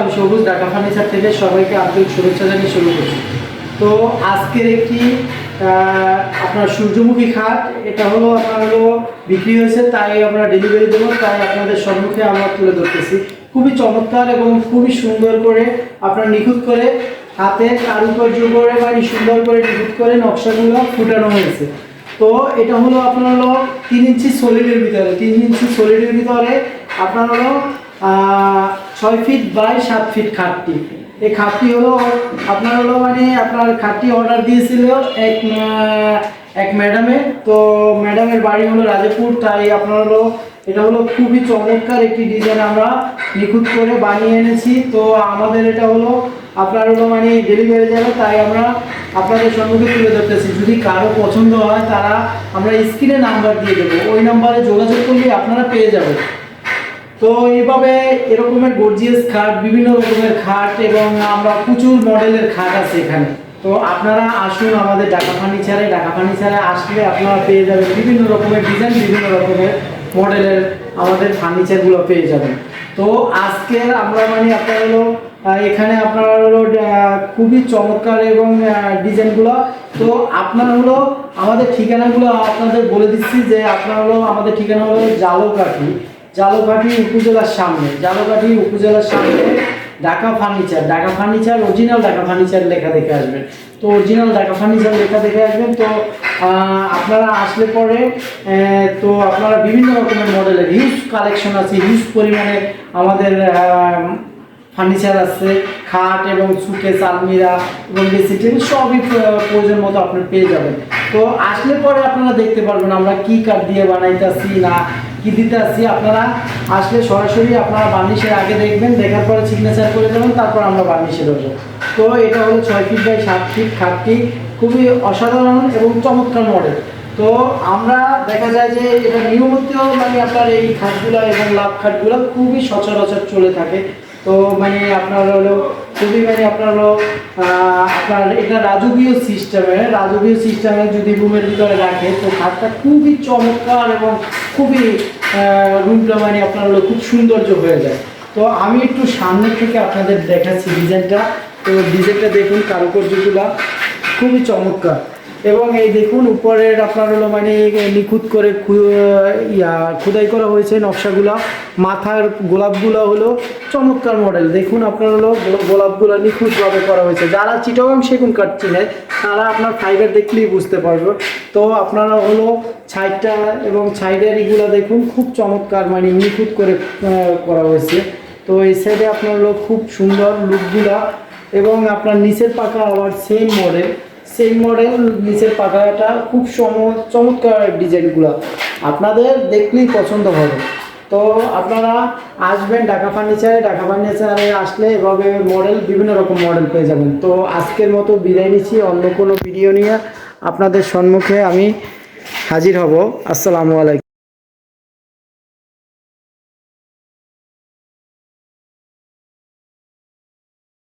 আমি সবুজ ঢাকা ফার্নিচার থেকে সবাইকে আন্তরিক শুভেচ্ছা জানিয়ে শুরু করছি। তো আজকের একটি আপনার সূর্যমুখী খাট, এটা হলো আপনার হলো বিক্রি হয়েছে, তাই আমরা ডেলিভারি দেবো, তাই আপনাদের সম্মুখে আমরা তুলে ধরতেছি। খুবই চমৎকার এবং খুবই সুন্দর করে আপনার নিখুঁত করে হাতে কারুকার্য করে বা সুন্দর করে নিখুঁত করে নকশাগুলো ফুটানো হয়েছে। তো এটা হলো আপনার হলো তিন ইঞ্চি সলিডের ভিতরে, তিন ইঞ্চি সলিডের ভিতরে আপনার হলো ছয় ফিট বাই সাত ফিট খাটটি এই খাটটি হলো, আপনার হলো মানে আপনার খাটটি অর্ডার দিয়েছিল এক এক ম্যাডামে তো ম্যাডামের বাড়ি হলো রাজাপুর, তাই আপনার হলো, এটা হলো খুবই চমৎকার একটি ডিজাইন আমরা নিখুঁত করে বানিয়ে এনেছি। তো আমাদের এটা হলো, আপনার হলো মানে ডেলিভারি যাবে, তাই আমরা আপনাদের সম্মুখে তুলে ধরতেছি। যদি কারও পছন্দ হয়, তারা আমরা স্ক্রিনে নাম্বার দিয়ে দেবো। ওই নাম্বারে যোগাযোগ করলে আপনারা পেয়ে যাবেন। তো এইভাবে এরকমের গর্জিয়াস খাট, বিভিন্ন রকমের খাট এবং আমরা প্রচুর মডেলের খাট আছে এখানে। তো আপনারা আসুন আমাদের ঢাকা ফার্নিচারে ঢাকা ফার্নিচারে আসলে আপনারা পেয়ে যাবেন বিভিন্ন রকমের ডিজাইন বিভিন্ন রকমের মডেলের আমাদের ফার্নিচারগুলো পেয়ে যাবেন। তো আজকে আমরা মানে আপনার হলো এখানে আপনার হলো খুবই চমৎকার এবং ডিজাইনগুলো তো আপনার হলো, আমাদের ঠিকানাগুলো আপনাদের বলে দিচ্ছি যে আপনার হলো, আমাদের ঠিকানা হলো জালকাঠি জালকাঠি উপজেলার সামনে, জালকাঠি উপজেলার সামনে Dhaka furniture Dhaka furniture original Dhaka furniture লেখা দেখে আসবেন। তো অরিজিনাল ঢাকা ফার্নিচার লেখা দেখে আসবেন, তো আপনারা আসলে পরে তো আপনারা বিভিন্ন রকমের মডেলের হিউজ কালেকশন আছে হিউজ পরিমাণে আমাদের ফার্নিচার আছে, খাট এবং সুকেস আলমিরা, এবং ড্রেসিং টেবিল সবই প্রয়োজন মতো আপনি পেয়ে যাবেন। তো আসলে পরে আপনারা দেখতে পারবেন আমরা কি কাঠ দিয়ে বানাইতেছি, না কি দিতে আসছি আপনারা আসলে সরাসরি আপনারা বার্নিশের আগে দেখবেন, দেখার পরে সিগনেচার করে দেবেন, তারপর আমরা বার্নিশে দেবো তো এটা হলো ছয় ফিট বাই সাত ফিট খাটটি, খুবই অসাধারণ এবং চমৎকার মডেল তো আমরা দেখা যায় যে এটা নিয়মিত মানে আপনার এই খাটগুলো এবং লাভ খাটগুলো খুবই সচরাচর চলে থাকে। তো মানে আপনার হলো খুবই মানে আপনার হলো আপনার এটা রাজকীয় সিস্টেমে রাজকীয় সিস্টেমে যদি রুমের ভিতরে রাখে, তো খাটটা খুবই চমৎকার এবং খুবই রুমটা মানে আপনার হলো খুব সৌন্দর্য হয়ে যায়। তো আমি একটু সামনে থেকে আপনাদের দেখাচ্ছি ডিজাইনটা তো ডিজাইনটা দেখুন, কারুকার্যগুলা খুবই চমৎকার। এবং এই দেখুন, উপরের আপনার হলো মানে নিখুঁত করে ইয়া, খোদাই করা হয়েছে নকশাগুলা। মাথার গোলাপগুলো হলো চমৎকার মডেল দেখুন, আপনার হলো গোলাপগুলো নিখুঁতভাবে করা হয়েছে। যারা চিটগাং সেগুন কাঠ চিনে, তারা আপনার ফাইবার দেখলেই বুঝতে পারবে। তো আপনারা হলো ছাইডটা এবং ছাইডের এগুলো দেখুন, খুব চমৎকার মানে নিখুঁত করে করা হয়েছে। তো এই সাইডে আপনার হলো খুব সুন্দর লুকগুলা এবং আপনার নিচের পাকা আবার সেম মডেল সেম মডেল নিচের পাখাটা খুব সম- চমৎকার ডিজাইনগুলো। আপনাদের দেখলেই পছন্দ হবে। তো আপনারা আসবেন ঢাকা ফার্নিচারে ঢাকা ফার্নিচারে আসলে এভাবে মডেল বিভিন্ন রকম মডেল পেয়ে যাবেন। তো আজকের মতো বিদায় নিচ্ছি, অন্য কোনো ভিডিও নিয়ে আপনাদের সম্মুখে আমি হাজির হব। আসসালামু আলাইকুম।